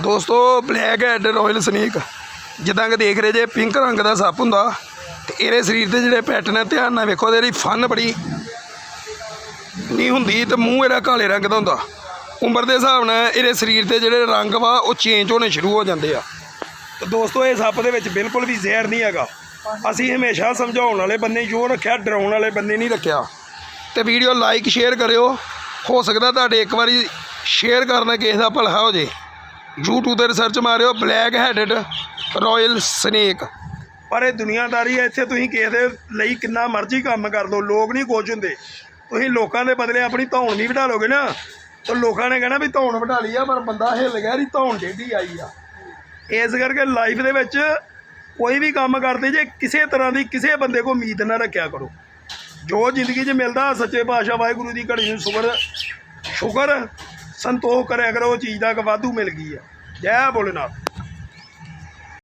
ਦੋਸਤੋ black head royal snake ਜਿੱਦਾਂ ਕਿ ਦੇਖ ਰਹੇ ਜੇ ਪਿੰਕ ਰੰਗ ਦਾ ਸੱਪ ਹੁੰਦਾ। ਤੇ ਇਹਦੇ ਸਰੀਰ ਦੇ ਜਿਹੜੇ ਪੈਟਰਨ ਆ, ਧਿਆਨ ਨਾਲ ਵੇਖੋ, ਇਹਦੀ ਫਨ ਬੜੀ ਨਹੀਂ ਹੁੰਦੀ ਤੇ ਮੂੰਹ ਇਹਦਾ ਕਾਲੇ ਰੰਗ ਦਾ ਹੁੰਦਾ। ਉਮਰ ਦੇ ਹਿਸਾਬ ਨਾਲ ਇਹਦੇ ਸਰੀਰ ਤੇ ਜਿਹੜੇ ਰੰਗ ਵਾ, ਉਹ ਚੇਂਜ ਹੋਣੇ ਸ਼ੁਰੂ ਹੋ ਜਾਂਦੇ ਆ। ਤੇ ਦੋਸਤੋ, ਇਹ ਸੱਪ ਦੇ ਵਿੱਚ ਬਿਲਕੁਲ ਵੀ ਜ਼ਹਿਰ ਨਹੀਂ ਹੈਗਾ। ਅਸੀਂ ਹਮੇਸ਼ਾ ਸਮਝਾਉਣ ਵਾਲੇ ਬੰਨੇ ਜੋ ਰੱਖਿਆ, ਡਰਾਉਣ ਵਾਲੇ ਬੰਨੇ ਨਹੀਂ ਰੱਖਿਆ। ਤੇ ਵੀਡੀਓ ਲਾਈਕ ਸ਼ੇਅਰ ਕਰਿਓ। ਹੋ ਸਕਦਾ ਤੁਹਾਡੇ ਇੱਕ ਵਾਰੀ ਸ਼ੇਅਰ ਕਰਨਾ ਕਿਸੇ ਦਾ ਭਲਾ ਹੋ ਜੇ। YouTube ਤੇ ਰਿਸਰਚ ਮਾਰਿਓ ਬਲੈਕ ਹੈਡਡ ਰਾਇਲ ਸਨੇਕ ਪਰ ਇਹ ਦੁਨੀਆਦਾਰੀ ਹੈ, ਇੱਥੇ ਤੁਸੀਂ ਕਿਸੇ ਦੇ ਲਈ ਕਿੰਨਾ ਮਰਜ਼ੀ ਕੰਮ ਕਰ ਲਓ, ਲੋਕ ਨਹੀਂ ਕੁਝ ਹੁੰਦੇ। ਤੁਸੀਂ ਲੋਕਾਂ ਦੇ ਬਦਲੇ ਆਪਣੀ ਧੌਣ ਨਹੀਂ ਵਢਾ ਲੋਗੇ ਨਾ। ਤਾਂ ਲੋਕਾਂ ਨੇ ਕਹਿਣਾ ਵੀ ਧੌਣ ਵਢਾ ਲਈ ਆ, ਪਰ ਬੰਦਾ ਹਿੱਲ ਗਿਆ ਦੀ ਧੌਣ ਡੇਢੀ ਆਈ ਆ। ਇਸ ਕਰਕੇ ਲਾਈਫ ਦੇ ਵਿੱਚ ਕੋਈ ਵੀ ਕੰਮ ਕਰਦੇ, ਜੇ ਕਿਸੇ ਤਰ੍ਹਾਂ ਦੀ ਕਿਸੇ ਬੰਦੇ ਕੋ ਉਮੀਦ ਨਾ ਰੱਖਿਆ ਕਰੋ। ਜੋ ਜ਼ਿੰਦਗੀ 'ਚ ਮਿਲਦਾ, ਸੱਚੇ ਪਾਤਸ਼ਾਹ ਵਾਹਿਗੁਰੂ ਦੀ ਘੜੀ ਨੂੰ ਸ਼ੁਕਰ ਸ਼ੁਕਰ। ਸੰਤੋਖ ਕਰਿਆ ਕਰੋ ਉਹ ਚੀਜ਼ ਦਾ ਕਿ ਵਾਧੂ ਮਿਲ ਗਈ ਆ ਜੈ ਭੋਲੇਨਾਥ।